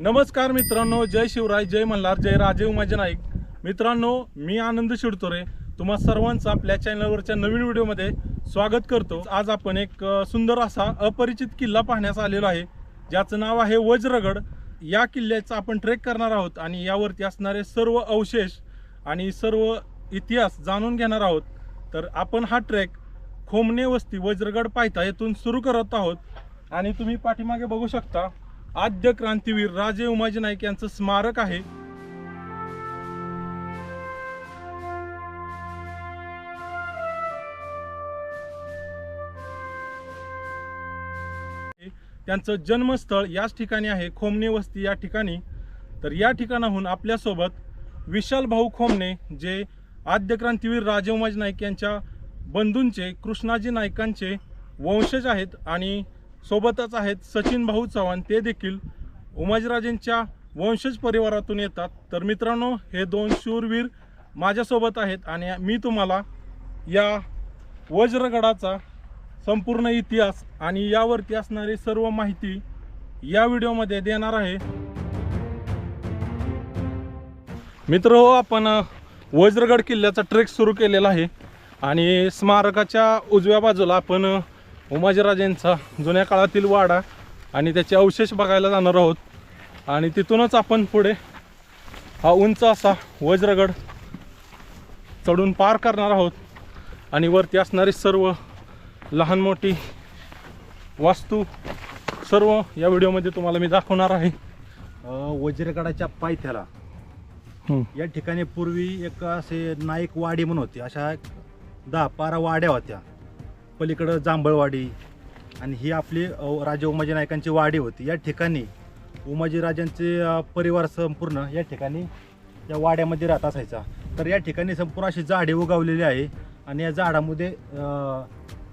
नमस्कार मित्रांनो जय शिवराय जय मल्हार जय राजे उमाजी नाईक. मित्रांनो मी आनंद शिडतोरे तुम्हा सर्वांचं आपल्या चॅनलवरच्या नवीन व्हिडिओमध्ये स्वागत करतो. आज आपण एक सुंदर असा अपरिचित किल्ला पाहण्यास आलेलो आहे. ज्याचं नाव आहे वज्रगड. या किल्ल्याचा आपण ट्रेक करणार आहोत आणि यावरती असणारे सर्व अवशेष आणि सर्व इतिहास जाणून घेणार आहोत. तर आपण हा ट्रेक खोमने वस्ती वज्रगड पायथा येथून सुरू करत आहोत. आणि तुम्ही पाठीमागे बघू शकता आद्य क्रांतीवीर राजे उमाजी नाईक यांचं स्मारक आहे. त्यांचं जन्मस्थळ याच ठिकाणी आहे खोमने वस्ती या ठिकाणी. तर या ठिकाणाहून आपल्यासोबत विशाल भाऊ खोमने जे आद्य क्रांतीवीर राजे उमाजी नाईक यांच्या बंधूंचे कृष्णाजी नाईकांचे वंशज आहेत आणि सोबतच आहेत सचिन भाऊ चव्हाण ते देखील उमाजीराजेंच्या वंशज परिवारातून येतात. तर मित्रांनो हे दोन शूरवीर माझ्यासोबत आहेत आणि मी तुम्हाला या वज्रगडाचा संपूर्ण इतिहास आणि यावरती असणारी सर्व माहिती या व्हिडिओमध्ये देणार आहे. मित्र हो आपण वज्रगड किल्ल्याचा ट्रेक सुरू केलेला आहे आणि स्मारकाच्या उजव्या बाजूला आपण उमाजीराजेंचा जुन्या काळातील वाडा आणि त्याचे अवशेष बघायला जाणार आहोत. आणि तिथूनच आपण पुढे हा उंच असा वज्रगड चढून पार करणार आहोत. आणि वरती असणारी सर्व लहान मोठी वास्तू सर्व या व्हिडिओमध्ये तुम्हाला मी दाखवणार आहे. वज्रगडाच्या पायथ्याला. या ठिकाणी पूर्वी एक असे नाईक वाडी म्हणून होती. अशा दहा बारा वाड्या होत्या. पलीकडं जांभळवाडी आणि ही आपली राजे उमाजी नायकांची वाडी होती. या ठिकाणी उमाजी राजांचे अ, परिवार संपूर्ण या ठिकाणी या वाड्यामध्ये राहत असायचा. तर या ठिकाणी संपूर्ण अशी झाडे उगवलेली आहे आणि या झाडामध्ये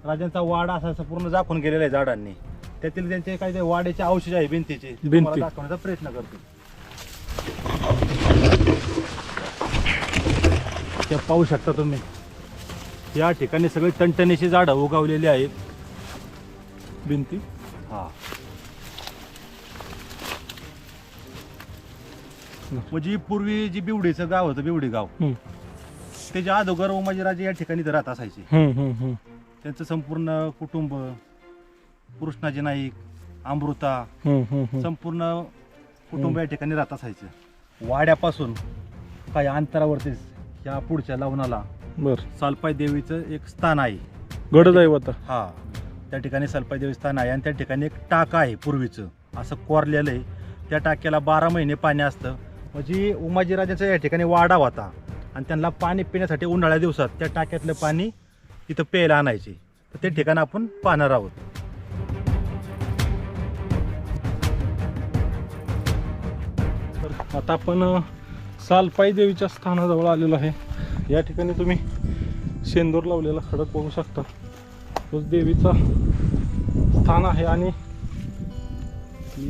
राजांचा वाडा असा संपूर्ण झाकून गेलेला आहे झाडांनी. त्यातील त्यांचे काही वाड्याचे अवशेष आहे भिंतीचे भिंती. दाखवण्याचा प्रयत्न करतो. ते पाहू शकता तुम्ही. या ठिकाणी सगळी टणटणीची झाडं उगवलेली आहेत भिंती हा म्हणजे पूर्वी जी बिवडीचं गाव होतं बिवडी गाव. त्याच्या अगोदर उमाजीराजे या ठिकाणी राहत असायचे. त्यांचं संपूर्ण कुटुंब कृष्णाजी नाईक अमृता. संपूर्ण कुटुंब या ठिकाणी राहत असायचं वाड्यापासून काही अंतरावरतीच या पुढच्या लवणाला बर. सालपाई देवीचं एक स्थान आहे. गडदैवत. हा त्या ठिकाणी सलपाई देवी स्थान आहे. आणि त्या ठिकाणी एक टाका आहे पूर्वीचं. असं कोरलेलं आहे. त्या टाक्याला बारा महिने पाणी असतं. म्हणजे उमाजीराजाचा या ठिकाणी वाडा होता. आणि त्यांना पाणी पिण्यासाठी उन्हाळ्या दिवसात त्या टाक्यातलं पाणी तिथं प्यायला आणायचे. तर ते ठिकाण आपण पाहणार आहोत. आता आपण सालपाई देवीच्या स्थानाजवळ आलेलो आहे. या ठिकाणी तुम्ही शेंदूर लावलेला खडक बघू शकता. तोच देवीचा स्थान आहे आणि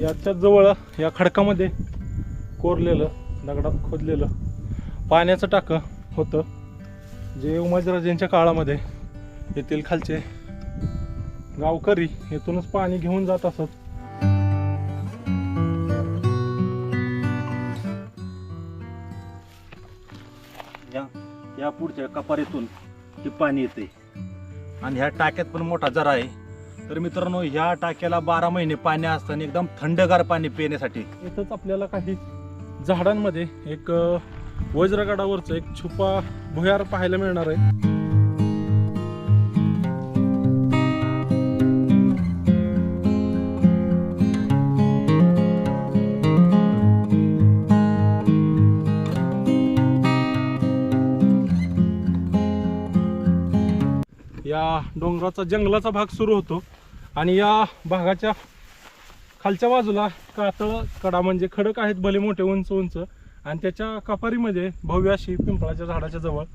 याच्या जवळ या खडकामध्ये कोरलेलं दगडात खोदलेलं पाण्याचं टाकं होतं. जे उमाजीराजेंच्या काळामध्ये येथील खालचे गावकरी येथूनच पाणी घेऊन जात असत. पुढच्या कपारीतून हे पाणी येते. आणि ह्या टाक्यात पण मोठा जरा आहे. तर मित्रांनो ह्या टाक्याला बारा महिने पाणी असतं आणि एकदम थंडगार पाणी पिण्यासाठी. इथंच आपल्याला काही झाडांमध्ये एक वज्रगडावरचं एक छुपा भुयार पाहायला मिळणार आहे. डोंगराचा जंगलाचा भाग सुरू होतो. आणि या भागाच्या खालच्या बाजूला कातळ कडा म्हणजे खडक आहेत भले मोठे उंच उंच. आणि त्याच्या कपारीमध्ये भव्य अशी पिंपळाच्या झाडाच्या जवळ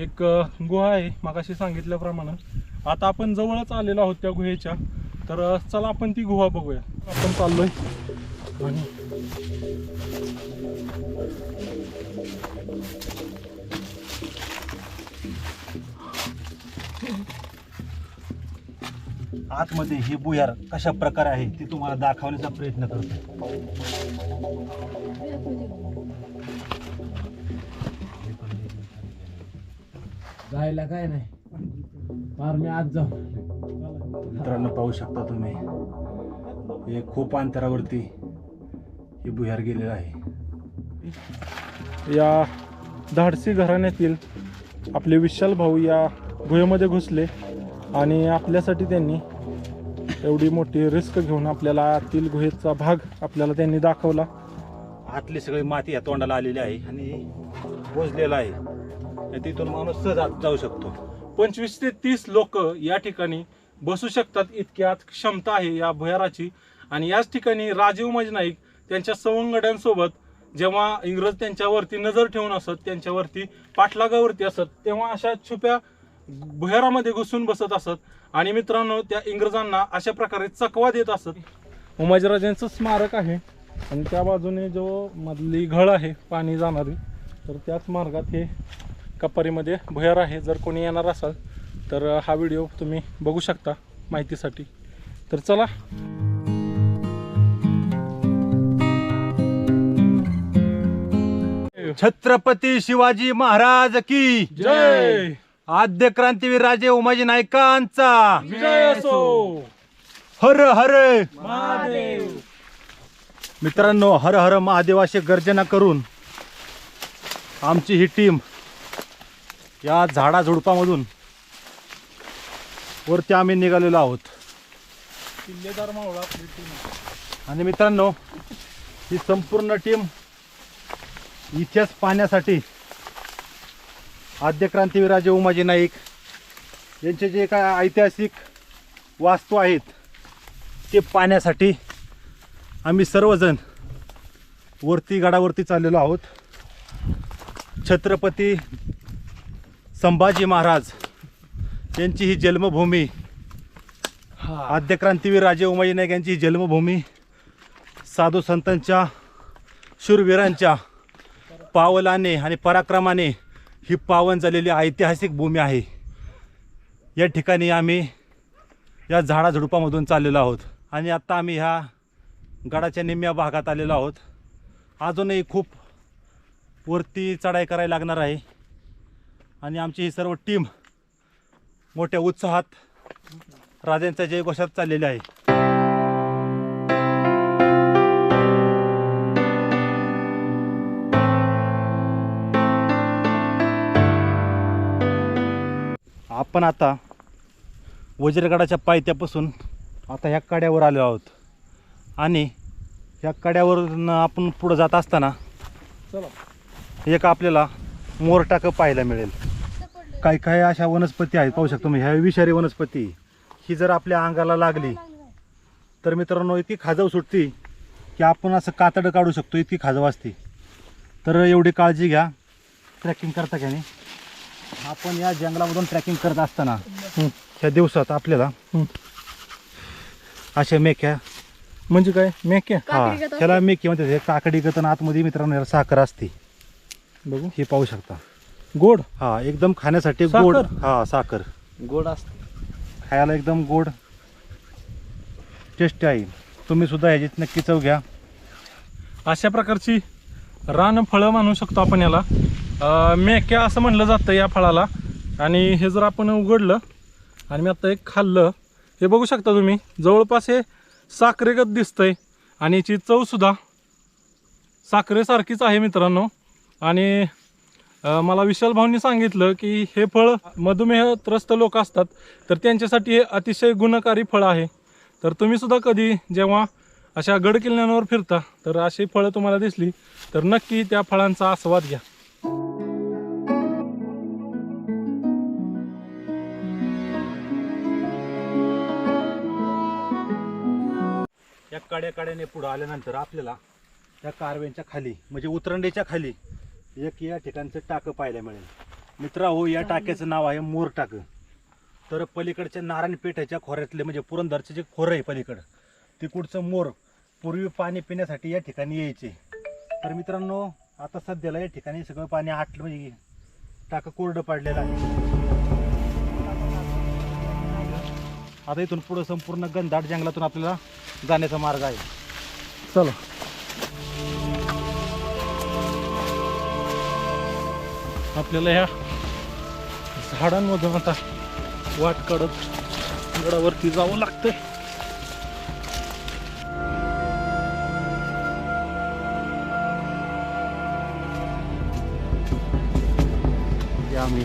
एक गुहा आहे मागाशी सांगितल्याप्रमाणे. आता आपण जवळच आलेलो आहोत त्या गुहेच्या. तर चला आपण ती गुहा बघूया. आपण चाललोय. आणि आतमध्ये हे बुयार कशा प्रकारे आहे ते तुम्हाला दाखवण्याचा प्रयत्न करतो. जायला काय नाही. फार मी आज जाऊ मित्रांनो पाहू शकता तुम्ही हे खूप अंतरावरती हे भुयार गेलेलं आहे. या धाडसी घराण्यातील आपले विशाल भाऊ या गुहेमध्ये घुसले आणि आपल्यासाठी त्यांनी एवढी मोठी रिस्क घेऊन आपल्याला आतील गुहेचा भाग आपल्याला त्यांनी दाखवला. आतली सगळी माती या तोंडाला आलेली आहे आणि बोजलेला आहे. आणि तिथून माणूस सहज आत जाऊ शकतो. पंचवीस ते तीस लोक या ठिकाणी बसू शकतात. इतक्यात क्षमता आहे या भुयाराची. आणि याच ठिकाणी राजीव मजनाईक त्यांच्या सवंगड्यांसोबत जेव्हा इंग्रज त्यांच्यावरती नजर ठेवून असत त्यांच्यावरती पाठलागावरती असत तेव्हा अशा छुप्या भुयारामध्ये घुसून बसत असत. आणि मित्रांनो त्या इंग्रजांना अशा प्रकारे चकवा देत असत. उमाजीराजांचं स्मारक आहे. आणि त्या बाजूने जो मधली घळ आहे पाणी जाणारी तर त्याच मार्गात हे कपारीमध्ये भुयार आहे. जर कोणी येणार असाल तर हा व्हिडिओ तुम्ही बघू शकता माहितीसाठी. तर चला. छत्रपती शिवाजी महाराज की जय! आद्य क्रांतीवीर राजे उमाजी नायकांचा विजय असो. हर हर महादेव. मित्रांनो हर हर महादेव असे गर्जना करून आमची ही टीम या झाडा झुडपामधून वरती आम्ही निघालेलो आहोत. किल्लेदार मावळा आपली. आणि मित्रांनो ही संपूर्ण टीम इतिहास पाहण्यासाठी आद्य क्रांतीवीराजे उमाजी नाईक यांचे जे काय ऐतिहासिक वास्तू आहेत ते पाहण्यासाठी आम्ही सर्वजण वरती गडावरती चाललेलो आहोत. छत्रपती संभाजी महाराज यांची ही जन्मभूमी आद्य क्रांतीवीर राजे उमाजी नाईक यांची ही जन्मभूमी साधू संतांच्या शूरवीरांच्या पावलाने आणि पराक्रमाने ही पावन झालेली ऐतिहासिक भूमी आहे. या ठिकाणी आम्ही या झाडाझुडपामधून चाललेलो आहोत. आणि आत्ता आम्ही ह्या गडाच्या निम्म्या भागात आलेलो आहोत. अजूनही खूप वरती चढाई करायला लागणार आहे. आणि आमची ही सर्व टीम मोठ्या उत्साहात राजांच्या जयघोषात चाललेली आहे. आपण आता वज्रगडाच्या पायथ्यापासून आता ह्या कड्यावर आलो आहोत. आणि ह्या कड्यावरून आपण पुढं जात असताना चला. एक आपल्याला मोरटाकं पाहायला मिळेल. काही काही अशा वनस्पती आहेत पाहू शकतो मी ह्या विषारी वनस्पती. ही जर आपल्या अंगाला लागली तर मित्रांनो इतकी खाजव सुटती की आपण असं कातडं काढू शकतो. इतकी खाजव असते. तर एवढी काळजी घ्या. ट्रॅकिंग करता का नाही? आपण या जंगलामधून ट्रॅकिंग करत असताना. ह्या दिवसात आपल्याला. अशा मेक्या म्हणजे काय? मेक्या? हा त्याला मेकी म्हणतात. हे काकडी गतन आतमध्ये मित्रांनो याला साखर असते. बघू. हे पाहू शकता. गोड? हा एकदम खाण्यासाठी? गोड. हा साखर. गोड असत. खायला एकदम गोड. टेस्ट आहे. तुम्ही सुद्धा ह्याची नक्की चव घ्या. अशा प्रकारची रानफळं म्हणू शकतो आपण याला. मेक्या असं म्हणलं जातं या फळाला. आणि हे जर आपण उघडलं आणि मी आता एक खाल्लं हे बघू शकता तुम्ही जवळपास हे साखरेगत दिसतंय. आणि याची चवसुद्धा साखरेसारखीच आहे मित्रांनो. आणि मला विशाल भाऊंनी सांगितलं की हे फळ मधुमेह त्रस्त लोक असतात तर त्यांच्यासाठी हे अतिशय गुणकारी फळ आहे. तर तुम्ही सुद्धा कधी जेव्हा अशा गड किल्ल्यांवर फिरता तर अशी फळं तुम्हाला दिसली तर नक्की त्या फळांचा आस्वाद घ्या. या काड्या काड्याने पुढं आल्यानंतर आपल्याला त्या कारव्यांच्या खाली म्हणजे उतरंडीच्या खाली एक या ठिकाणचं टाकं पाहायला मिळेल. मित्रा हो या टाक्याचं नाव आहे मोर टाकं. तर पलीकडच्या नारायणपेठाच्या खोऱ्यातले म्हणजे पुरंदरचे जे खोरं आहे पलीकडं तिकडचं मोर पूर्वी पाणी पिण्यासाठी या ठिकाणी यायचे. तर मित्रांनो आता सध्याला या ठिकाणी सगळं पाणी आटलं म्हणजे टाकं कोरडं पडलेलं आहे. आता इथून पुढं संपूर्ण गंधाट जंगलातून आपल्याला जाण्याचा मार्ग आहे. चला. आपल्याला ह्या झाडांमधून आता वाट काढत गडावरती जावं लागतंय. आम्ही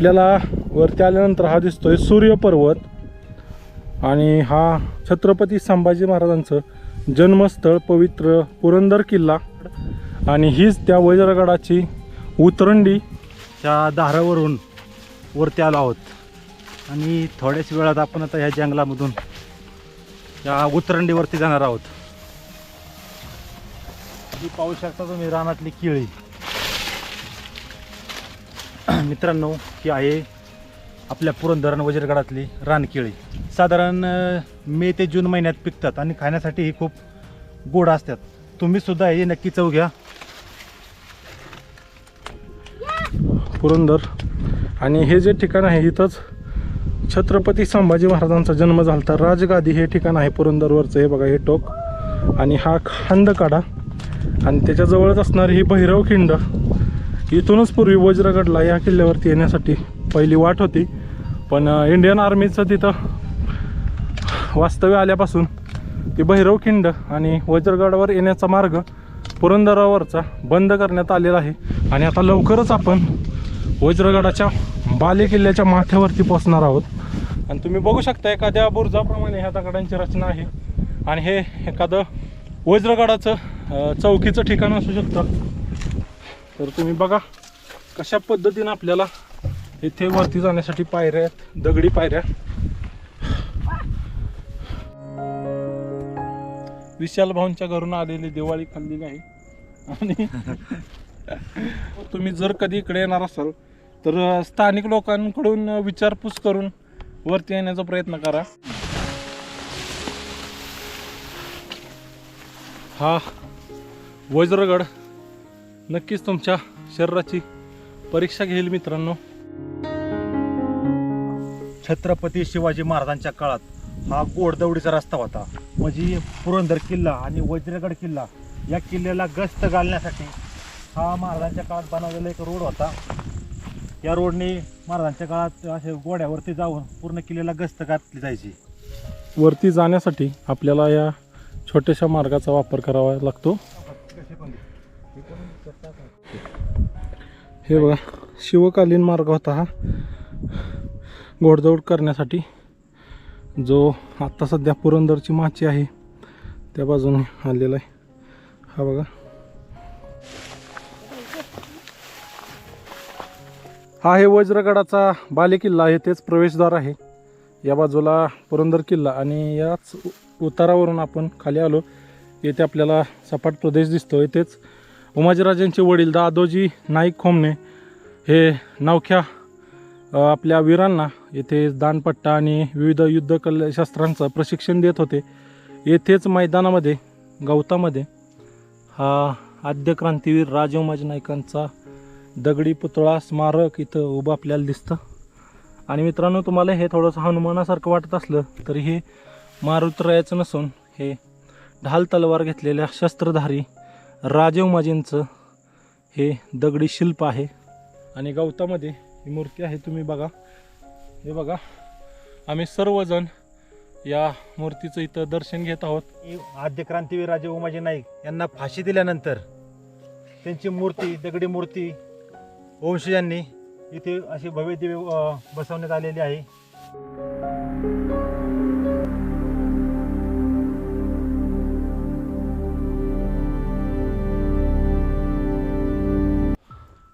आपल्याला वरती आल्यानंतर हा दिसतोय सूर्य पर्वत आणि हा छत्रपती संभाजी महाराजांचं जन्मस्थळ पवित्र पुरंदर किल्ला. आणि हीच त्या वज्रगडाची उतरंडी त्या दारावरून वरती आलो आहोत. आणि थोड्याच वेळात आपण आता ह्या जंगलामधून या उतरंडीवरती जाणार आहोत. ही पाहू शकता तुम्ही रानातली केळी. मित्रांनो ही आहे आपल्या पुरंदर आणि वज्रगडातली रानकेळी. साधारण मे ते जून महिन्यात पिकतात आणि खाण्यासाठी ही खूप गोड असतात. तुम्हीसुद्धा हे नक्की चव घ्या. पुरंदर. आणि हे जे ठिकाण आहे इथंच छत्रपती संभाजी महाराजांचा जन्म झाला तर राजगादी हे ठिकाण आहे पुरंदरवरचं. हे बघा हे टोक. आणि हा खांदकाडा आणि त्याच्याजवळच असणारी ही भैरव खिंड. इथूनच पूर्वी वज्रगडला या किल्ल्यावरती येण्यासाठी पहिली वाट होती. पण इंडियन आर्मीचं तिथं वास्तव्य आल्यापासून ती भैरव खिंड आणि वज्रगडावर येण्याचा मार्ग पुरंदरावरचा बंद करण्यात आलेला आहे. आणि आता लवकरच आपण वज्रगडाच्या बाले किल्ल्याच्या माथ्यावरती पोचणार आहोत. आणि तुम्ही बघू शकता एखाद्या बुरजाप्रमाणे ह्या दगडांची रचना आहे. आणि हे एखादं वज्रगडाचं चौकीचं ठिकाण असू शकतं. तर तुम्ही बघा कशा पद्धतीनं आपल्याला इथे वरती जाण्यासाठी पायऱ्या आहेत दगडी पायऱ्या. विशाल भाऊंच्या घरून आलेली दिवाळी खाल्लेली आहे आणि तुम्ही जर कधी इकडे येणार असाल तर स्थानिक लोकांकडून विचारपूस करून वरती येण्याचा प्रयत्न करा. हा वज्रगड. नक्कीच तुमच्या शरीराची परीक्षा घेईल मित्रांनो. छत्रपती शिवाजी महाराजांच्या काळात हा गोडदवडीचा रस्ता होता. म्हणजे पुरंदर किल्ला आणि वज्रगड किल्ला या किल्ल्याला गस्त घालण्यासाठी हा महाराजांच्या काळात बनवलेला एक रोड होता. या रोडने महाराजांच्या काळात असे गोड्यावरती जाऊन पूर्ण किल्ल्याला गस्त घातली जायची. वरती जाण्यासाठी आपल्याला या छोट्याशा मार्गाचा वापर करावा लागतो. हे बघा शिवकालीन मार्ग होता हा. घोडदौड करण्यासाठी जो आत्ता सध्या पुरंदरची माची आहे त्या बाजूने आलेला आहे. हा बघा. हा आहे वज्रगडाचा बालेकिल्ला आहे तेच प्रवेशद्वार आहे. या बाजूला पुरंदर किल्ला आणि याच उतारावरून आपण खाली आलो. येथे आपल्याला सपाट प्रदेश दिसतो येथेच उमाजीराजांचे वडील दादोजी नाईक खोमणे हे नवख्या आपल्या वीरांना येथे दानपट्टा आणि विविध युद्ध कल शस्त्रांचं प्रशिक्षण देत होते. येथेच मैदानामध्ये गवतामध्ये हा आद्य क्रांतीवीर राजे उमाजी नाईकांचा दगडी पुतळा स्मारक इथं उभं आपल्याला दिसतं. आणि मित्रांनो तुम्हाला हे थोडंसं हनुमानासारखं वाटत असलं तरी हे मारुतरायाचं नसून हे ढाल तलवार घेतलेल्या शस्त्रधारी राजे उमाजींचं हे दगडी शिल्प आहे. आणि गवतामध्ये ही मूर्ती आहे तुम्ही बघा. हे बघा. आम्ही सर्वजण या मूर्तीचं इथं दर्शन घेत आहोत. आद्य क्रांतीवीर राजे उमाजी नाईक यांना फाशी दिल्यानंतर त्यांची मूर्ती दगडी मूर्ती वंशजांनी इथे अशी भव्य दिव्य बसवण्यात आलेली आहे.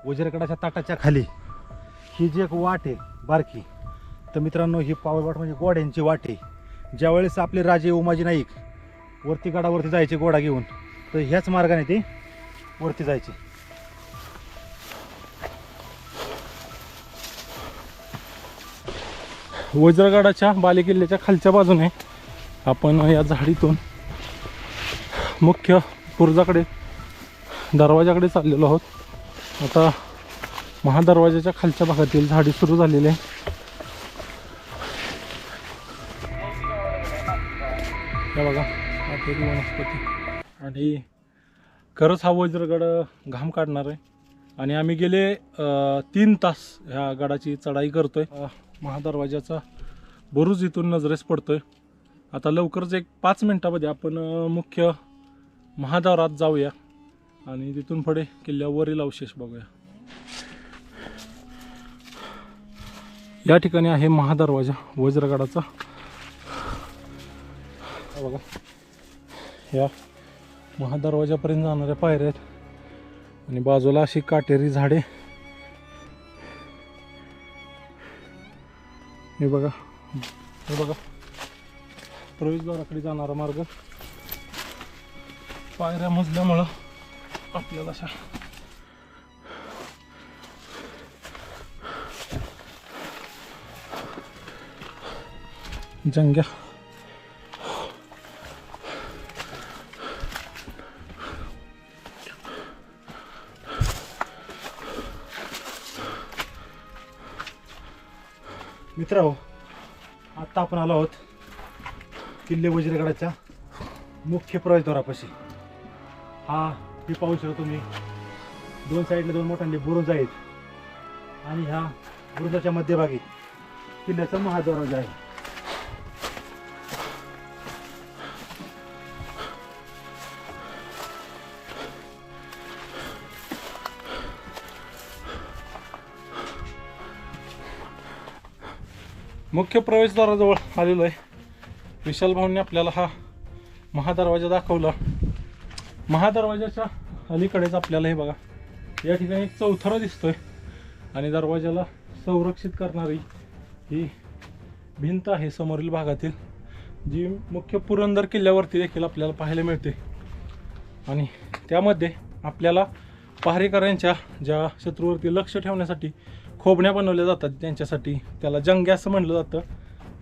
वज्रकडाच्या ताटाच्या खाली. ही जी एक वाट आहे बारकी तर मित्रांनो ही पावलवाट म्हणजे गोड्यांची वाट आहे. ज्यावेळेस आपले राजे उमाजी नाईक वरती गडावरती जायचे गोडा घेऊन तर ह्याच मार्गाने ते वरती जायचे. वज्रगडाच्या बालेकिल्ल्याच्या खालच्या बाजूने आपण या झाडीतून मुख्य बुरुजाकडे दरवाजाकडे चाललेलो आहोत. आता महादरवाजाच्या खालच्या भागातील झाडी सुरू झालेली आहे. बघा वनस्पती. आणि खरंच हा वज्रगड घाम काढणार आहे. आणि आम्ही गेले तीन तास ह्या गडाची चढाई करतोय. अ, महादरवाजाचा बुरुज इथून नजरेस पडतोय. आता लवकरच एक पाच मिनिटामध्ये आपण मुख्य महादारात जाऊया. आणि तिथून पुढे किल्ल्यावरील अवशेष बघूया. या ठिकाणी आहे महादरवाजा वज्रगडाचा. बघा. या महादरवाजापर्यंत जाणाऱ्या पायऱ्या आहेत. आणि बाजूला अशी काटेरी झाडे. हे बघा. हे बघा. प्रवेशद्वाराकडे जाणारा मार्ग. पायऱ्या मजल्यामुळं आपल्याला अशा जंग्या मित्र आत्ता आपण आलो आहोत किल्ले वज्रगडाच्या मुख्य प्रवेशद्वारापाशी. हा हे पाहू शकता तुम्ही. दोन साईडला दोन मोठ्यांनी बुरुज आहेत. आणि ह्या बुरुजाच्या मध्यभागी किल्ल्याचा महादरवाजा आहे. मुख्य प्रवेशद्वाराजवळ आलेलो आहे. विशाल भाऊंनी आपल्याला हा महादरवाजा दाखवला. महादरवाजाच्या अलीकडेच आपल्याला हे बघा या ठिकाणी एक चौथरा दिसतोय. आणि दरवाजाला संरक्षित करणारी ही भिंत आहे समोरील भागातील जी मुख्य पुरंदर किल्ल्यावरती देखील आपल्याला पाहायला मिळते. आणि त्यामध्ये आपल्याला पहारेकऱ्यांच्या ज्या शत्रूवरती लक्ष ठेवण्यासाठी खोबण्या बनवल्या जातात त्यांच्यासाठी त्याला जंग्या असं म्हटलं जातं.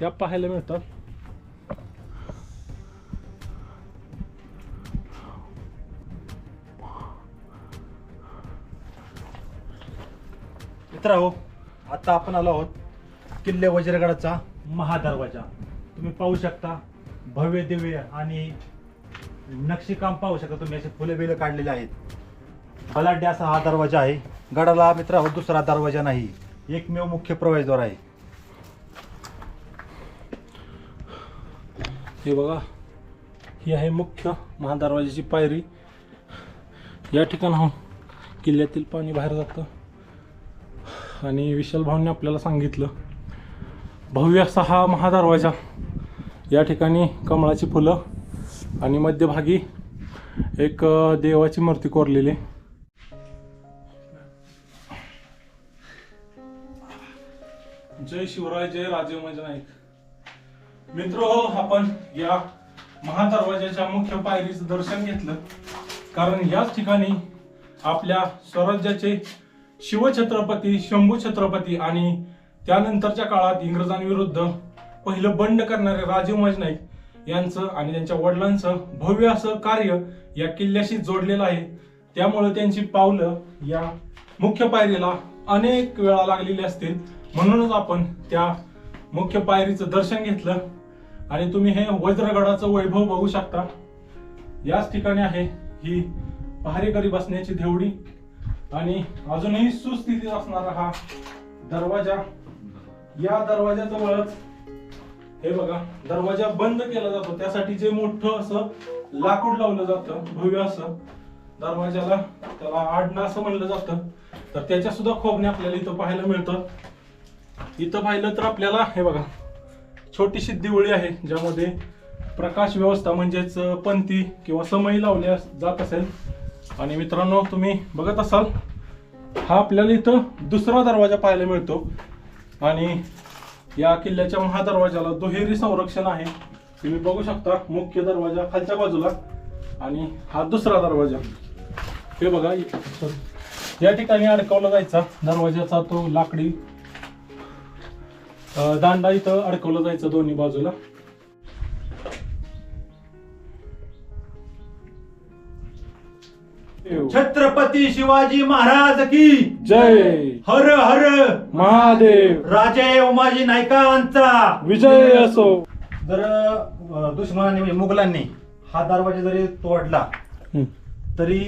त्या पाहायला मिळतात. मित्रांनो आता आपण आलो आहोत किल्ले वज्रगडाचा महादरवाजा. तुम्ही पाहू शकता भव्य दिव्य आणि नक्षीकाम पाहू शकता तुम्ही. असे फुले बिले काढलेले आहेत. बलाढ्य असा हा दरवाजा आहे. गडाला मित्रांनो दुसरा दरवाजा नाही. एकमेव मुख्य प्रवेशद्वार आहे. हे बघा ही आहे मुख्य महादरवाजाची पायरी. या ठिकाणाहून किल्ल्यातील पाणी बाहेर जातं. आणि विशाल भाऊंनी आपल्याला सांगितलं भव्य असा हा महादरवाजा. या ठिकाणी कमळाची फुलं आणि मध्यभागी एक देवाची मूर्ती कोरलेली. जय शिवराय जय राजे नाईक. मित्र हो आपण या महादरवाजाच्या मुख्य पायरीचं दर्शन घेतलं. कारण याच ठिकाणी आपल्या स्वराज्याचे शिवछत्रपती शंभू छत्रपती आणि त्यानंतरच्या काळात इंग्रजांविरुद्ध पहिलं बंड करणारे राजीव मजनाईक यांचं आणि त्यांच्या वडिलांचं भव्य असं कार्य या किल्ल्याशी जोडलेलं आहे. त्यामुळे त्यांची पावलं या मुख्य पायरीला अनेक वेळा लागलेली असतील. म्हणूनच आपण त्या मुख्य पायरीचं दर्शन घेतलं. आणि तुम्ही हे वज्रगडाचं वैभव बघू शकता. याच ठिकाणी आहे ही पहारेकरी बसण्याची देवडी. आणि अजूनही सुस्थितीत असणारा हा दरवाजा. या दरवाजाजवळच हे बघा दरवाजा बंद केला जातो. त्यासाठी जे मोठं असं लाकूड लावलं जातं भव्य असं दरवाजाला त्याला आडणं असं म्हणलं जातं. तर त्याच्या सुद्धा खोबणे आपल्याला इथं पाहायला मिळतं इथं पाहिलं तर आपल्याला हे बघा छोटीशी दिवळी आहे ज्यामध्ये प्रकाश व्यवस्था म्हणजेच पंथी किंवा समयी लावल्या जात असेल. आणि मित्रांनो तुम्ही बघत असाल हा आपल्याला इथं दुसरा दरवाजा पाहायला मिळतो. आणि या किल्ल्याच्या महादरवाजाला दुहेरी संरक्षण आहे. तुम्ही बघू शकता मुख्य दरवाजा खालच्या बाजूला आणि हा दुसरा दरवाजा. हे बघा या ठिकाणी अडकवला जायचा दरवाजाचा तो लाकडी दांडा इथं अडकवला जायचा दोन्ही बाजूला. छत्रपती शिवाजी महाराज की जय. हर हर महादेव. राजे उमाजी नायकांचा विजय असो. जर अं, दुश्मनांनी म्हणजे मुघलांनी हा दरवाजा जरी तोडला. तरी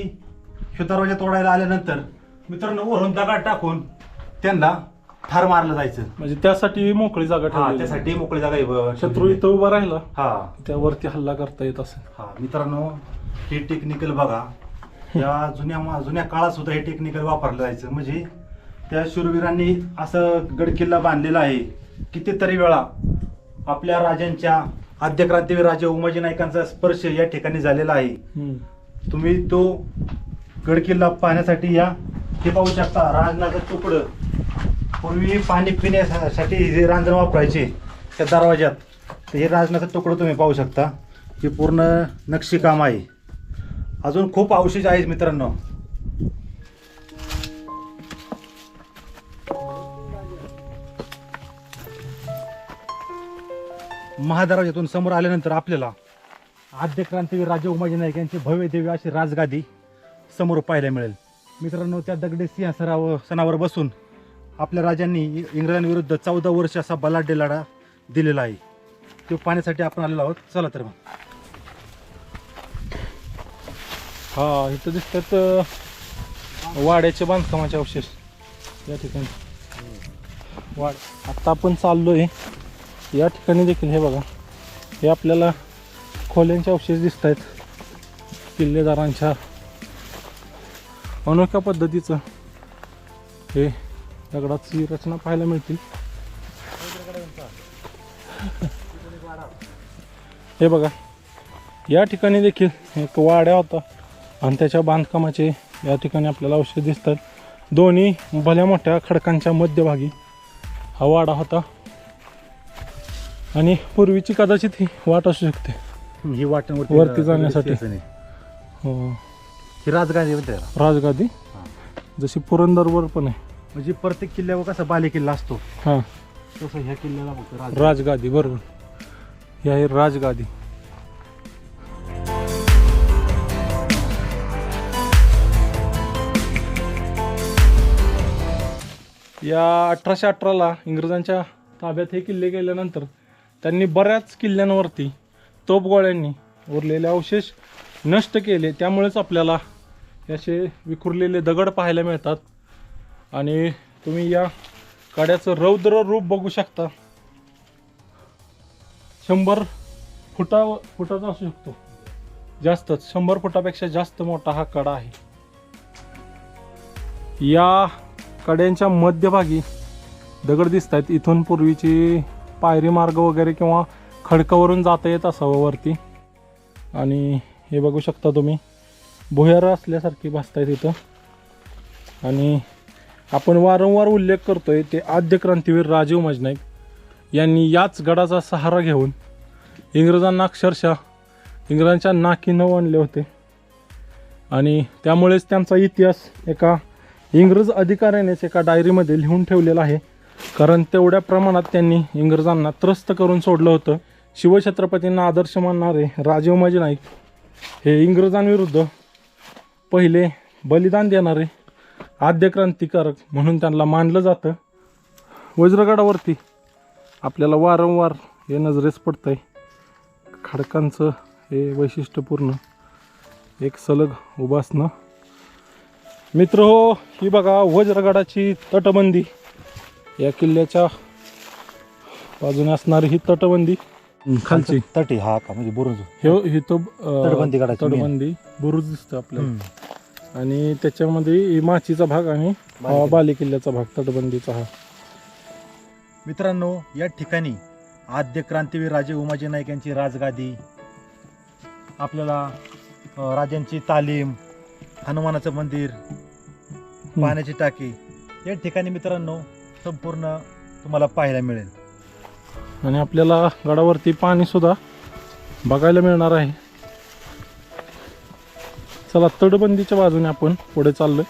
ह्यो दरवाजा तोडायला आल्यानंतर मित्रांनो वरून दगड टाकून त्यांना ठार मारलं जायचं. म्हणजे त्यासाठी मोकळी जागा हा ठेवली त्यासाठी मोकळी जागा आहे ब- शत्रू इथं उभा राहिला हा. त्यावरती हल्ला करता येत असेल. हा मित्रांनो हे टेक्निकल बघा. या जुन्या मा- जुन्या काळात सुद्धा हे टेक्निकल वापरलं जायचं. म्हणजे त्या शूरवीरांनी असं गडकिल्ला बांधलेला आहे कितीतरी वेळा आपल्या राजांच्या आद्य क्रांतीवीर राजा उमाजी नायकांचा स्पर्श या ठिकाणी झालेला आहे. हम्म. तुम्ही तो गडकिल्ला पाहण्यासाठी या हे पाहू शकता राजनाचं तुकडं. पूर्वी पाणी पिण्यासाठी जे रांजण वापरायचे त्या दरवाज्यात. तर हे राजनाचं तुकडं तुम्ही पाहू शकता. हे पूर्ण नक्षीकाम आहे. अजून खूप अवशेष आहेत मित्रांनो. महादराजातून समोर आल्यानंतर आपल्याला आद्य क्रांतीवीर राजा उमाजी नाईक यांची भव्य देवी अशी राजगादी समोर पाहायला मिळेल. मित्रांनो त्या दगडी सिंहासनावर सणावर बसून आपल्या राजांनी इंग्रजांविरुद्ध चौदा वर्ष असा बलाढ्य लढा दिलेला आहे. तो पाहण्यासाठी आपण आलेलो आहोत. चला तर मग. हा इथं दिसतात अं, वाड्याचे बांधकामाचे अवशेष. या ठिकाणी. वाड आता आपण चाललोय. या ठिकाणी देखील हे बघा. हे आपल्याला खोल्यांचे अवशेष दिसत आहेत किल्लेदारांच्या अनोख्या पद्धतीचं हे दगडाची रचना पाहायला मिळतील. हे बघा. या ठिकाणी देखील एक वाड्या होता. आणि त्याच्या बांधकामाचे या ठिकाणी आपल्याला अवशेष दिसतात. दोन्ही भल्या मोठ्या खडकांच्या मध्यभागी हा वाडा होता. आणि पूर्वीची कदाचित ही वाट असू शकते. ही वाट वरती जाण्यासाठी. हो. ही राजगादी म्हणते त्याला. राजगादी. जशी पुरंदरवर पण आहे. म्हणजे प्रत्येक किल्ल्यावर कसा बाले किल्ला असतो. हां. तसं ह्या किल्ल्याला फक्त राज राजगादी बरोबर. ही आहे राजगादी. या अठराशे अठराला इंग्रजांच्या ताब्यात हे किल्ले गेल्यानंतर त्यांनी बऱ्याच किल्ल्यांवरती तोपगोळ्यांनी उरलेले अवशेष नष्ट केले. त्यामुळेच आपल्याला असे विखुरलेले दगड पाहायला मिळतात. आणि तुम्ही या कड्याचं रौद्र रूप बघू शकता. शंभर फुटा फुटाचा असू शकतो. जास्तच. शंभर फुटापेक्षा जास्त मोठा हा कडा आहे. या कड्यांच्या मध्यभागी दगड दिसत आहेत इथून पूर्वीची पायरी मार्ग वगैरे किंवा खडकावरून जाता येत असावं वरती. आणि हे बघू शकता तुम्ही. भुयार असल्यासारखी भासतायत इथं. आणि आपण वारंवार उल्लेख करतोय ते आद्य क्रांतीवीर राजीव मजनाईक यांनी याच गडाचा सहारा घेऊन इंग्रजांना अक्षरशः इंग्रजांच्या नाकी न आणले होते. आणि त्यामुळेच त्यांचा इतिहास एका इंग्रज अधिकाऱ्यानेच एका डायरीमध्ये लिहून ठेवलेलं आहे. कारण तेवढ्या प्रमाणात त्यांनी इंग्रजांना त्रस्त करून सोडलं होतं. शिवछत्रपतींना आदर्श मानणारे राजेवमाजी नाईक हे इंग्रजांविरुद्ध पहिले बलिदान देणारे आद्य क्रांतिकारक म्हणून त्यांना मानलं जातं. वज्रगडावरती आपल्याला वारंवार हे नजरेस पडतंय. खडकांचं हे वैशिष्ट्यपूर्ण एक सलग उभासणं मित्र हो ही बघा वज्रगडाची तटबंदी. या किल्ल्याच्या बाजूने असणारी ही तटबंदी. खालची. तटी हा का? म्हणजे बुरुज. हे ही तो अं, तटबंदी main. तटबंदी बुरुज दिसतो आपल्याला. हम्म. आणि त्याच्यामध्ये ही माचीचा भाग आणि हा बालेकिल्ला. बालेकिल्ल्याचा भाग तटबंदीचा हा. मित्रांनो या ठिकाणी आद्य क्रांतीवीर राजे उमाजी नाईक यांची राजगादी आपल्याला अ, राजांची तालीम हनुमानाचं मंदिर पाण्याची टाकी. या ठिकाणी मित्रांनो संपूर्ण तुम्हाला पाहायला मिळेल. आणि आपल्याला गडावरती पाणी सुद्धा बघायला मिळणार आहे. चला तटबंदीच्या बाजूने आपण पुढे चाललोय.